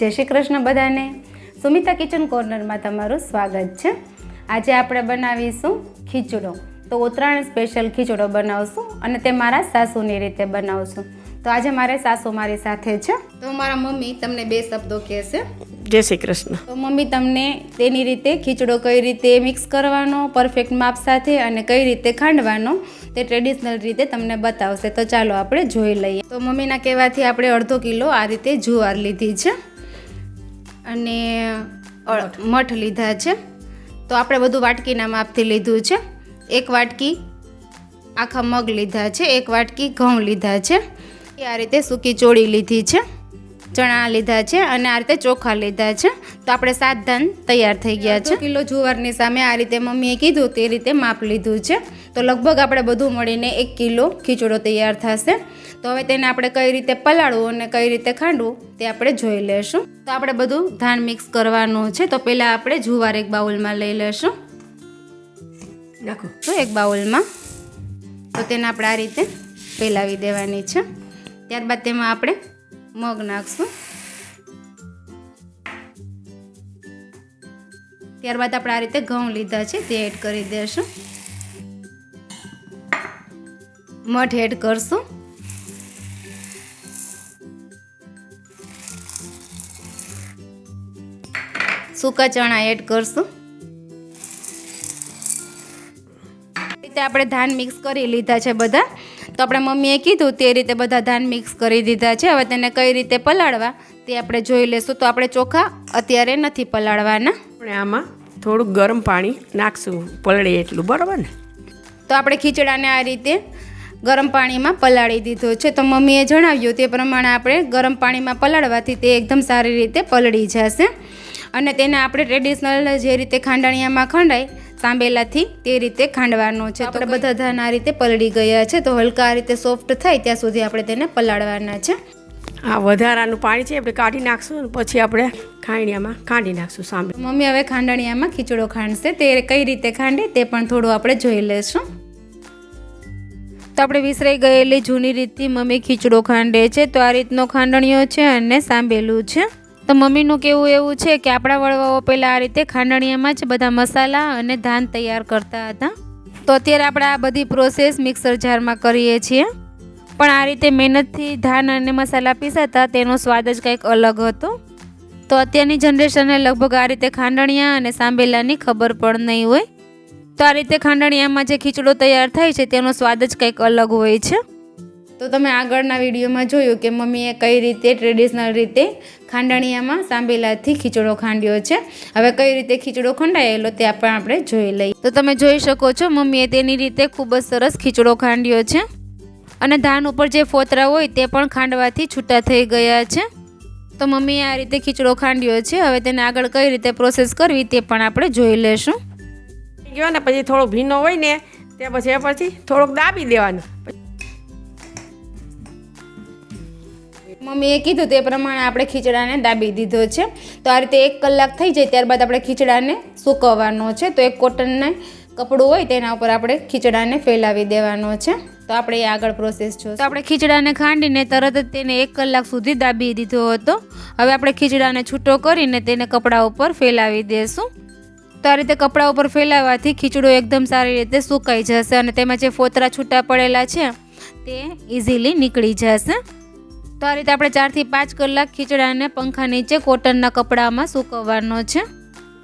જય શ્રી કૃષ્ણ બધાને. સુમિતા કિચન કોર્નરમાં તમારું સ્વાગત છે. આજે આપણે બનાવીશું ખીચડો. તો ઉત્તરાયણ સ્પેશિયલ ખીચડો બનાવશું અને તે મારા સાસુની રીતે બનાવશું. તો આજે મારે સાસુ મારી સાથે છે. તો મારા મમ્મી તમને બે શબ્દો કહેશે. જય શ્રી કૃષ્ણ. તો મમ્મી તમને તેની રીતે ખીચડો કઈ રીતે મિક્સ કરવાનો પરફેક્ટ માપ સાથે અને કઈ રીતે ખાંડવાનો તે ટ્રેડિશનલ રીતે તમને બતાવશે. તો ચાલો આપણે જોઈ લઈએ. તો મમ્મીના કહેવાથી આપણે અડધો કિલો આ રીતે જુવાર લીધી છે. અને મઠ લીધા છે. તો આપણે બધું વાટકીના માપથી લીધું છે. એક વાટકી આખા મગ લીધા છે એક વાટકી ઘઉં લીધા છે. એ આ રીતે સૂકી ચોળી લીધી છે ચણા લીધા છે અને આ રીતે ચોખા લીધા છે. તો આપણે સાત ધાન તૈયાર થઈ ગયા છે. કિલો જુવારની સામે આ રીતે મમ્મીએ કીધું તે રીતે માપ લીધું છે. તો લગભગ આપણે બધું મળીને એક કિલો ખીચડો તૈયાર થશે. તો હવે તેને આપણે કઈ રીતે પલાળવું અને કઈ રીતે ખાંડવું તે આપણે જોઈ લેશું. તો આપણે બધું ધાન મિક્સ કરવાનું છે. તો પહેલાં આપણે જુવાર એક બાઉલમાં લઈ લેશું. નાખો. તો એક બાઉલમાં. તો તેને આપણે આ રીતે પેલાવી દેવાની છે. ત્યારબાદ તેમાં આપણે મગ નાખશું. ત્યારબાદ આપણે આ રીતે ઘઉં લીધા છે તે એડ કરી દેશું. મઠ એડ કરશું. સૂકા ચણા એડ કરશું. રીતે આપણે ધાન મિક્સ કરી લીધા છે બધા. તો આપણે મમ્મીએ કીધું તે રીતે બધા ધાન મિક્સ કરી દીધા છે. હવે તેને કઈ રીતે પલાળવા તે આપણે જોઈ લેશું. તો આપણે ચોખા અત્યારે નથી પલાળવાના. આપણે આમાં થોડુંક ગરમ પાણી નાખશું. પલળે એટલું બરાબર ને? તો આપણે ખીચડાને આ રીતે ગરમ પાણીમાં પલાળી દીધો છે. તો મમ્મીએ જણાવ્યું તે પ્રમાણે આપણે ગરમ પાણીમાં પલાળવાથી તે એકદમ સારી રીતે પલળી જશે. અને તેને આપણે ટ્રેડિશનલ જે રીતે ખાંડાણિયામાં ખંડાય સાંભેલાથી તે રીતે ખાંડવાનો છે. તો આપણે બધા ધાન આ રીતે પલળી ગયા છે. તો હલકા આ રીતે સોફ્ટ થાય ત્યાં સુધી આપણે તેને પલાળવાના છે. આ વધારાનું પાણી છે આપણે કાઢી નાખશું અને પછી આપણે ખાંડિયામાં ખાંડી નાખશું સાંભળ મમ્મી હવે ખાંડણિયામાં ખીચડો ખાંડશે. તે કઈ રીતે ખાંડે તે પણ થોડું આપણે જોઈ લેશું તો આપણે વિસરાઈ ગયેલી જૂની રીતથી મમ્મી ખીચડો ખાંડે છે. તો આ રીતનો ખાંડણીઓ છે અને સાંભેલું છે. તો મમ્મીનું કેવું એવું છે કે આપણા વડવાઓ પહેલાં આ રીતે ખાંડણીયામાં જ બધા મસાલા અને ધાન તૈયાર કરતા હતા. તો અત્યારે આપણે આ બધી પ્રોસેસ મિક્સર જારમાં કરીએ છીએ. પણ આ રીતે મહેનતથી ધાન અને મસાલા પીસાતા તેનો સ્વાદ જ કંઈક અલગ હતો. તો અત્યારની જનરેશનને લગભગ આ રીતે ખાંડણીયા અને સાંભેલાની ખબર પણ નહીં હોય. તો આ રીતે ખાંડણીયામાં જે ખીચડો તૈયાર થાય છે તેનો સ્વાદ જ કંઈક અલગ હોય છે. તો તમે આગળના વિડીયોમાં જોયું કે મમ્મીએ કઈ રીતે ટ્રેડિશનલ રીતે ખાંડણીયામાં સાંભેલાથી ખીચડો ખાંડ્યો છે. હવે કઈ રીતે ખીચડો ખંડાયેલો તે પણ આપણે જોઈ લઈએ. તો તમે જોઈ શકો છો મમ્મીએ તેની રીતે ખૂબ જ સરસ ખીચડો ખાંડ્યો છે. અને ધાન ઉપર જે ફોતરા હોય તે પણ ખાંડવાથી છૂટા થઈ ગયા છે. તો મમ્મીએ આ રીતે ખીચડો ખાંડ્યો છે. હવે તેને આગળ કઈ રીતે પ્રોસેસ કરવી તે પણ આપણે જોઈ લેશું. ગયો ને, પછી થોડો ભીનો હોય ને તે પછી એ પછી થોડોક દાબી દેવાનું. મમ્મીએ કીધું તે પ્રમાણે આપણે ખીચડાને દાબી દીધો છે. તો આ રીતે એક કલાક થઈ જાય ત્યારબાદ આપણે ખીચડાને સૂકવવાનો છે. તો એક કોટનને કપડું હોય તેના ઉપર આપણે ખીચડાને ફેલાવી દેવાનો છે. તો આપણે એ આગળ પ્રોસેસ જો તો આપણે ખીચડાને ખાંડીને તરત જ તેને એક કલાક સુધી દાબી દીધો હતો. હવે આપણે ખીચડાને છૂટો કરીને તેને કપડા ઉપર ફેલાવી દેશું. તો આ રીતે કપડા ઉપર ફેલાવવાથી ખીચડો એકદમ સારી રીતે સુકાઈ જશે અને તેમાં જે ફોતરા છૂટા પડેલા છે, તે ઇઝીલી નીકળી જશે. તો આ રીતે આપણે ચારથી પાંચ કલાક ખીચડાને પંખા નીચે કોટનના કપડામાં સૂકવવાનો છે.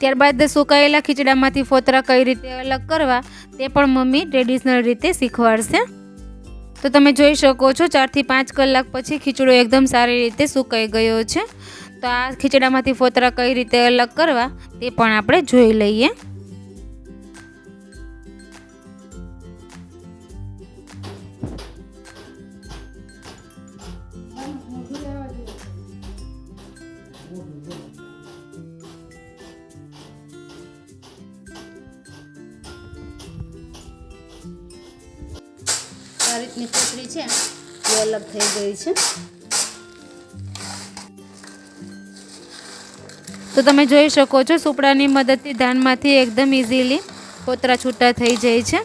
ત્યારબાદ સુકાયેલા ખીચડામાંથી ફોતરા કઈ રીતે અલગ કરવા, તે પણ મમ્મી ટ્રેડિશનલ રીતે શીખવાડશે. તો તમે જોઈ શકો છો, ચારથી પાંચ કલાક પછી ખીચડો એકદમ સારી રીતે સુકાઈ ગયો છે. તો આ ખીચડામાંથી ફોતરા કઈ રીતે અલગ કરવા તે પણ આપણે જોઈ લઈએ. આ રીતની કોથળી છે, એ અલગ થઈ ગઈ છે. તો તમે જોઈ શકો છો, સુપડાની મદદથી ધાનમાંથી એકદમ ઇઝીલી કોતરા છૂટા થઈ જાય છે.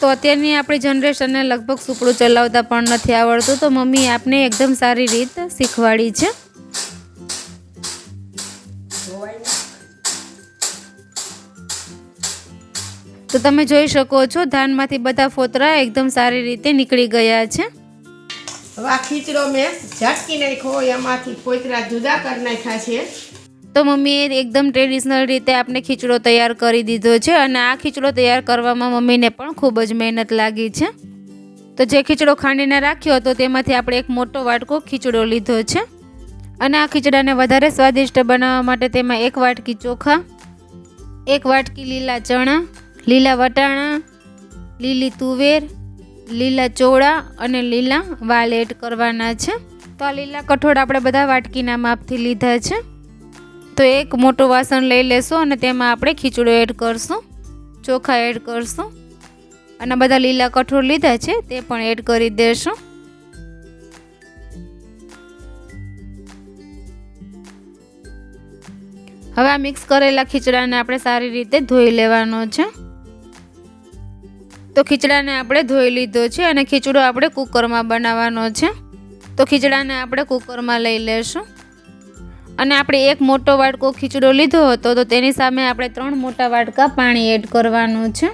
તો અત્યારની આપણી જનરેશનને લગભગ સુપડું ચલાવતા પણ નથી આવડતું. તો મમ્મી આપને એકદમ સારી રીત શીખવાડી છે. તો તમે જોઈ શકો છો, ધાનમાંથી બધા ફોતરા એકદમ સારી રીતે નીકળી ગયા છે. આ ખીચડો મેં ઝટકી નાખ્યો, એમાંથી ફોતરા જુદા કરી નાખ્યા છે. તો મમ્મીએ એકદમ ટ્રેડિશનલ રીતે આપણે ખીચડો તૈયાર કરી દીધો છે અને આ ખીચડો તૈયાર કરવામાં મમ્મીને પણ ખૂબ જ મહેનત લાગી છે. તો જે ખીચડો ખાંડીને રાખ્યો હતો તેમાંથી આપણે એક મોટો વાટકો ખીચડો લીધો છે. અને આ ખીચડાને વધારે સ્વાદિષ્ટ બનાવવા માટે તેમાં એક વાટકી ચોખા, એક વાટકી લીલા ચણા, લીલા વટાણા, લીલી તુવેર, લીલા ચોળા અને લીલા વાલ એડ કરવાના છે. તો આ લીલા કઠોળ આપણે બધા વાટકીના માપથી લીધા છે. તો એક મોટું વાસણ લઈ લેશું અને તેમાં આપણે ખીચડો એડ કરશું, ચોખા એડ કરશું અને બધા લીલા કઠોળ લીધા છે તે પણ એડ કરી દેશું. હવે આ મિક્સ કરેલા ખીચડાને આપણે સારી રીતે ધોઈ લેવાનો છે. તો ખીચડાને આપણે ધોઈ લીધો છે અને ખીચડો આપણે કુકરમાં બનાવવાનો છે. તો ખીચડાને આપણે કુકરમાં લઈ લેશું. અને આપણે એક મોટો વાટકો ખીચડો લીધો હતો, તો તેની સામે આપણે ત્રણ મોટા વાટકા પાણી એડ કરવાનું છે.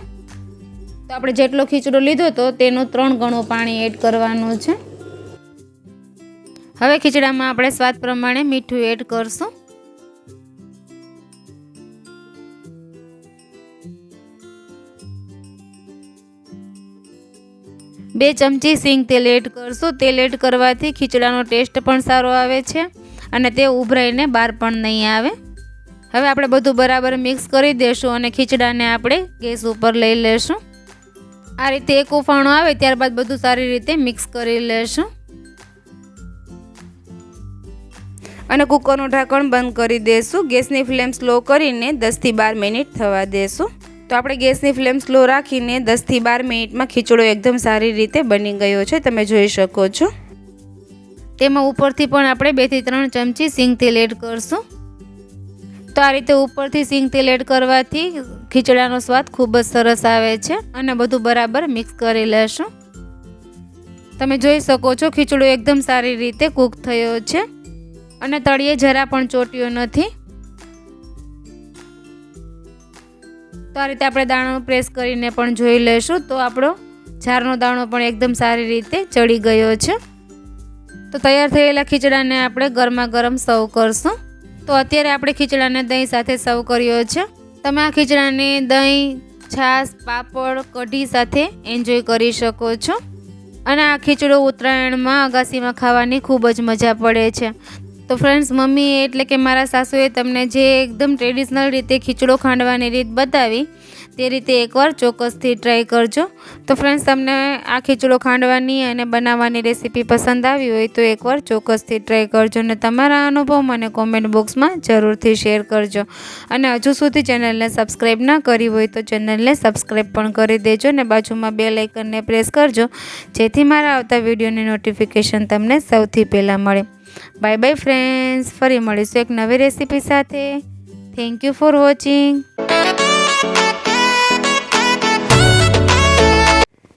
તો આપણે જેટલો ખીચડો લીધો હતો તેનું ત્રણ ગણું પાણી એડ કરવાનું છે. હવે ખીચડામાં આપણે સ્વાદ પ્રમાણે મીઠું એડ કરશું. બે ચમચી સિંગ તેલ એડ કરશું. તેલ એડ કરવાથી ખીચડાનો ટેસ્ટ પણ સારો આવે છે. અને તે ઉભરાઈને બહાર પણ નહીં આવે. હવે આપણે બધું બરાબર મિક્સ કરી દેશું અને ખીચડાને આપણે ગેસ ઉપર લઈ લેશું. આ રીતે એક ઉફાણો આવે ત્યારબાદ બધું સારી રીતે મિક્સ કરી લેશું. અને કુકરનું ઢાંકણ બંધ કરી દેશું. ગેસની ફ્લેમ સ્લો કરીને દસથી બાર મિનિટ થવા દેશું. તો આપણે ગેસની ફ્લેમ સ્લો રાખીને દસથી બાર મિનિટમાં ખીચડો એકદમ સારી રીતે બની ગયો છે. તમે જોઈ શકો છો. તેમાં ઉપરથી પણ આપણે બેથી ત્રણ ચમચી સિંગ તેલ એડ કરશું. તો આ રીતે ઉપરથી સિંગ તેલ એડ કરવાથી ખીચડાનો સ્વાદ ખૂબ જ સરસ આવે છે અને બધું બરાબર મિક્સ કરી લેશું. તમે જોઈ શકો છો ખીચડો એકદમ સારી રીતે કૂક થયો છે અને તળિયે જરા પણ ચોટ્યો નથી. તો આ રીતે આપણે દાણો પ્રેસ કરીને પણ જોઈ લઈશું તો આપણો ઝારનો દાણો પણ એકદમ સારી રીતે ચડી ગયો છે. તો તૈયાર થયેલા ખીચડાને આપણે ગરમા ગરમ સર્વ કરશું. તો અત્યારે આપણે ખીચડાને દહીં સાથે સર્વ કર્યો છે. તમે આ ખીચડાને દહીં, છાશ, પાપડ, કઢી સાથે એન્જોય કરી શકો છો. અને આ ખીચડો ઉત્તરાયણમાં અગાસીમાં ખાવાની ખૂબ જ મજા પડે છે. તો ફ્રેન્ડ્સ મમ્મી એટલે કે મારા સાસુએ તમને જે એકદમ ટ્રેડિશનલ રીતે ખીચડો ખાંડવાની રીત બતાવી તે રીતે એકવાર ચોક્કસથી ટ્રાય કરજો. તો ફ્રેન્ડ્સ તમને આ ખીચડો ખાંડવાની અને બનાવવાની રેસીપી પસંદ આવી હોય તો એકવાર ચોક્કસથી ટ્રાય કરજો અને તમારા અનુભવ મને કોમેન્ટ બોક્સમાં જરૂરથી શેર કરજો. અને હજુ સુધી ચેનલને સબસ્ક્રાઈબ ના કરી હોય તો ચેનલને સબસ્ક્રાઈબ પણ કરી દેજો અને બાજુમાં બે લાઇકનને પ્રેસ કરજો, જેથી મારા આવતા વિડીયોની નોટિફિકેશન તમને સૌથી પહેલાં મળે. બાય બાય ફ્રેન્ડ્સ ફરી મળીશું એક નવી રેસીપી સાથે. Thank you for watching